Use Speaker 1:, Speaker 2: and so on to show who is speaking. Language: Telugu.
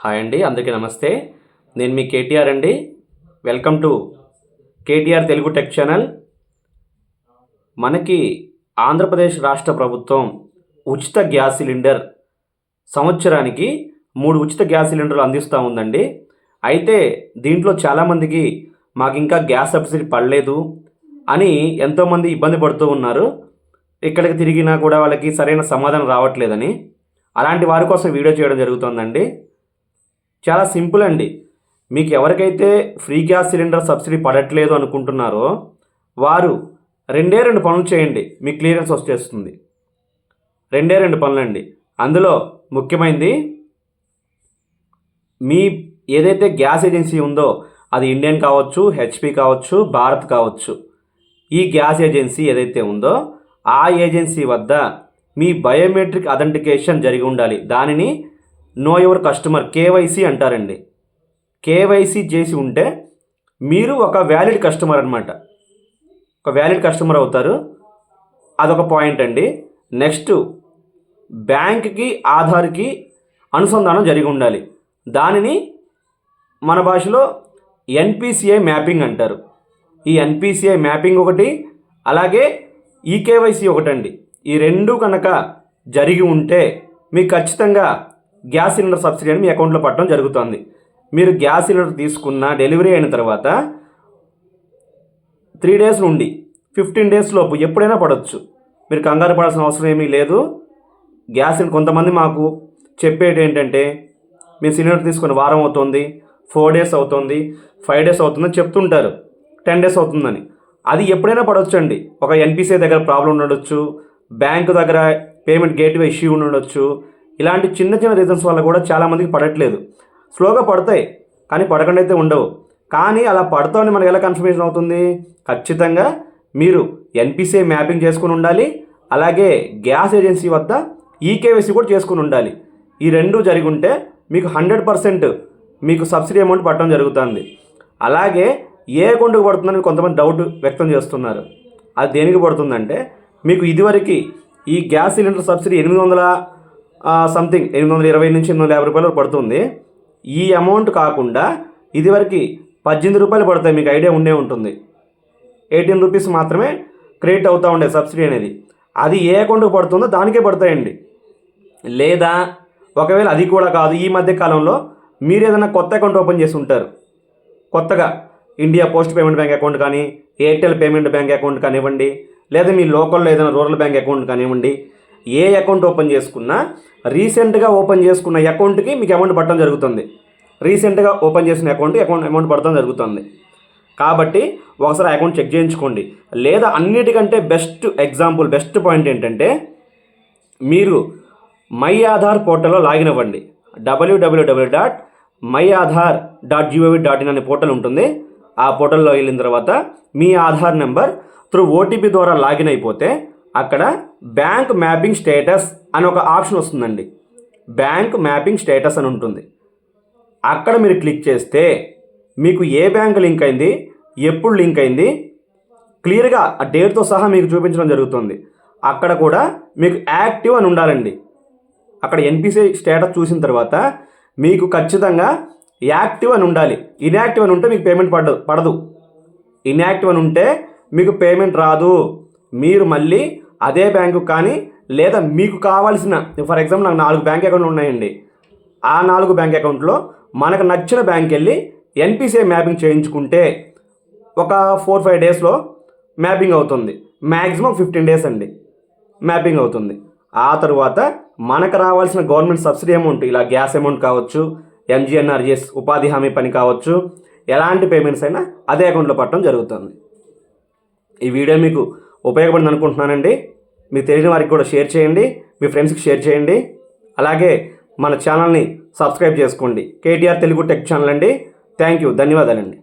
Speaker 1: హాయ్ అండి అందరికీ నమస్తే. నేను మీ కేటీఆర్ అండి. Welcome to KTR Telugu tech channel. మనకి ఆంధ్రప్రదేశ్ రాష్ట్ర ప్రభుత్వం ఉచిత గ్యాస్ సిలిండర్ సంవత్సరానికి మూడు ఉచిత గ్యాస్ సిలిండర్లు అందిస్తూ ఉందండి. అయితే దీంట్లో చాలామందికి మాకు ఇంకా గ్యాస్ సబ్సిడీ పడలేదు అని ఎంతోమంది ఇబ్బంది పడుతూ ఉన్నారు. ఇక్కడికి తిరిగినా కూడా వాళ్ళకి సరైన సమాధానం రావట్లేదని. అలాంటి వారి కోసం వీడియో చేయడం జరుగుతుందండి. చాలా సింపుల్ అండి. మీకు ఎవరికైతే ఫ్రీ గ్యాస్ సిలిండర్ సబ్సిడీ పడట్లేదు అనుకుంటున్నారో వారు రెండే రెండు పనులు చేయండి. మీ క్లియరెన్స్ వచ్చేస్తుంది. రెండే రెండు పనులండి. అందులో ముఖ్యమైనది మీ ఏదైతే గ్యాస్ ఏజెన్సీ ఉందో అది ఇండియన్ కావచ్చు హెచ్పి కావచ్చు భారత్ కావచ్చు ఈ గ్యాస్ ఏజెన్సీ ఏదైతే ఉందో ఆ ఏజెన్సీ వద్ద మీ బయోమెట్రిక్ అథెంటికేషన్ జరిగి ఉండాలి. దానిని నో యువర్ కస్టమర్ కేవైసీ అంటారండి. కేవైసీ చేసి ఉంటే మీరు ఒక వ్యాలిడ్ కస్టమర్ అనమాట ఒక వ్యాలిడ్ కస్టమర్ అవుతారు. అదొక పాయింట్ అండి. నెక్స్ట్ బ్యాంక్కి ఆధార్కి అనుసంధానం జరిగి ఉండాలి. దానిని మన భాషలో ఎన్పిసిఐ మ్యాపింగ్ అంటారు. ఈ ఎన్పిసిఐ మ్యాపింగ్ ఒకటి అలాగే ఈకేవైసీ ఒకటండి. ఈ రెండు కనుక జరిగి ఉంటే మీకు ఖచ్చితంగా గ్యాస్ సిలిండర్ సబ్సిడీ అని మీ అకౌంట్లో పట్టడం జరుగుతుంది. మీరు గ్యాస్ సిలిండర్ తీసుకున్న డెలివరీ అయిన తర్వాత త్రీ డేస్ నుండి ఫిఫ్టీన్ డేస్ లోపు ఎప్పుడైనా పడవచ్చు మీరు కంగారు పడాల్సిన అవసరం ఏమీ లేదు. గ్యాస్ సిలిండర్ కొంతమంది మాకు చెప్పేది ఏంటంటే మీ సిలిండర్ తీసుకుని వారం అవుతుంది ఫోర్ డేస్ అవుతుంది ఫైవ్ డేస్ అవుతుందని చెప్తుంటారు. టెన్ డేస్ అవుతుందని. అది ఎప్పుడైనా పడవచ్చు అండి ఒక ఎన్పిసిఐ దగ్గర ప్రాబ్లం ఉండొచ్చు. బ్యాంకు దగ్గర పేమెంట్ గేట్వే ఇష్యూ ఉండొచ్చు. ఇలాంటి చిన్న చిన్న రీజన్స్ వల్ల కూడా చాలామందికి పడట్లేదు. స్లోగా పడతాయి కానీ పడకుండా అయితే ఉండవు. కానీ అలా పడతామని మనకు ఎలా కన్ఫర్మేషన్ అవుతుంది? ఖచ్చితంగా మీరు ఎన్పిసిఐ మ్యాపింగ్ చేసుకుని ఉండాలి అలాగే గ్యాస్ ఏజెన్సీ వద్ద ఈకేవైసీ కూడా చేసుకుని ఉండాలి. ఈ రెండు జరిగి ఉంటే మీకు హండ్రెడ్ పర్సెంట్ మీకు సబ్సిడీ అమౌంట్ పట్టడం జరుగుతుంది. అలాగే ఏ అకౌంట్కి పడుతుందని కొంతమంది డౌట్ వ్యక్తం చేస్తున్నారు. అది దేనికి పడుతుందంటే మీకు ఇదివరకు ఈ గ్యాస్ సిలిండర్ సబ్సిడీ ఎనిమిది వందల సంథింగ్ ఎనిమిది వందల ఇరవై నుంచి ఎనిమిది వందల యాభై రూపాయలు పడుతుంది. ఈ అమౌంట్ కాకుండా ఇదివరకు పద్దెనిమిది రూపాయలు పడతాయి మీకు ఐడియా ఉండే ఉంటుంది. ఎయిటీన్ రూపీస్ మాత్రమే క్రెడిట్ అవుతూ ఉండే సబ్సిడీ అనేది. అది ఏ అకౌంట్కి పడుతుందో దానికే పడతాయండి. లేదా ఒకవేళ అది కూడా కాదు ఈ మధ్య కాలంలో మీరు ఏదైనా కొత్త అకౌంట్ ఓపెన్ చేసి ఉంటారు. కొత్తగా India post payment bank account కానీ ఎయిర్టెల్ పేమెంట్ బ్యాంక్ అకౌంట్ కానివ్వండి లేదా మీ లోకల్లో ఏదైనా రూరల్ బ్యాంక్ అకౌంట్ కానివ్వండి ఏ అకౌంట్ ఓపెన్ చేసుకున్నా రీసెంట్గా ఓపెన్ చేసుకున్న అకౌంట్కి మీకు అమౌంట్ పడటం జరుగుతుంది. రీసెంట్గా ఓపెన్ చేసిన అకౌంట్ అకౌంట్ అమౌంట్ పడటం జరుగుతుంది. కాబట్టి ఒకసారి అకౌంట్ చెక్ చేయించుకోండి. లేదా అన్నిటికంటే బెస్ట్ ఎగ్జాంపుల్ బెస్ట్ పాయింట్ ఏంటంటే మీరు మై ఆధార్ పోర్టల్లో లాగిన్ అవ్వండి. WWW dot my Aadhaar dot GOV dot in అనే పోర్టల్ ఉంటుంది. ఆ పోర్టల్లో వెళ్ళిన తర్వాత మీ ఆధార్ నెంబర్ త్రూ ఓటీపీ ద్వారా లాగిన్ అయిపోతే అక్కడ బ్యాంక్ మ్యాపింగ్ స్టేటస్ అని ఒక ఆప్షన్ వస్తుందండి. బ్యాంక్ మ్యాపింగ్ స్టేటస్ అని ఉంటుంది. అక్కడ మీరు క్లిక్ చేస్తే మీకు ఏ బ్యాంక్ లింక్ అయింది ఎప్పుడు లింక్ అయింది క్లియర్గా ఆ డేట్తో సహా మీకు చూపించడం జరుగుతుంది. అక్కడ కూడా మీకు యాక్టివ్ అని ఉండాలండి. అక్కడ ఎన్పిసి స్టేటస్ చూసిన తర్వాత మీకు ఖచ్చితంగా యాక్టివ్ అని ఉండాలి. ఇన్యాక్టివ్ అని ఉంటే మీకు పేమెంట్ పడదు పడదు. ఇన్యాక్టివ్ అని ఉంటే మీకు పేమెంట్ రాదు. మీరు మళ్ళీ అదే బ్యాంకు కానీ లేదా మీకు కావాల్సిన ఫర్ ఎగ్జాంపుల్ నాకు నాలుగు బ్యాంక్ అకౌంట్లు ఉన్నాయండి. ఆ నాలుగు బ్యాంక్ అకౌంట్లో మనకు నచ్చిన బ్యాంక్ వెళ్ళి ఎన్పిసిఐ మ్యాపింగ్ చేయించుకుంటే ఒక ఫోర్ ఫైవ్ డేస్లో మ్యాపింగ్ అవుతుంది. మ్యాక్సిమం ఫిఫ్టీన్ డేస్ అండి. మ్యాపింగ్ అవుతుంది. ఆ తర్వాత మనకు రావాల్సిన గవర్నమెంట్ సబ్సిడీ అమౌంట్ ఇలా గ్యాస్ అమౌంట్ కావచ్చు ఎంజిఎన్ఆర్జిఎస్ ఉపాధి హామీ పని కావచ్చు ఎలాంటి పేమెంట్స్ అయినా అదే అకౌంట్లో పట్టడం జరుగుతుంది. ఈ వీడియో మీకు ఉపయోగపడింది అనుకుంటున్నానండి. మీకు తెలియని వారికి కూడా షేర్ చేయండి. మీ ఫ్రెండ్స్కి షేర్ చేయండి. అలాగే మన ఛానల్ని సబ్స్క్రైబ్ చేసుకోండి. కేటీఆర్ తెలుగు టెక్ ఛానల్ అండి. Thank you. ధన్యవాదాలండి.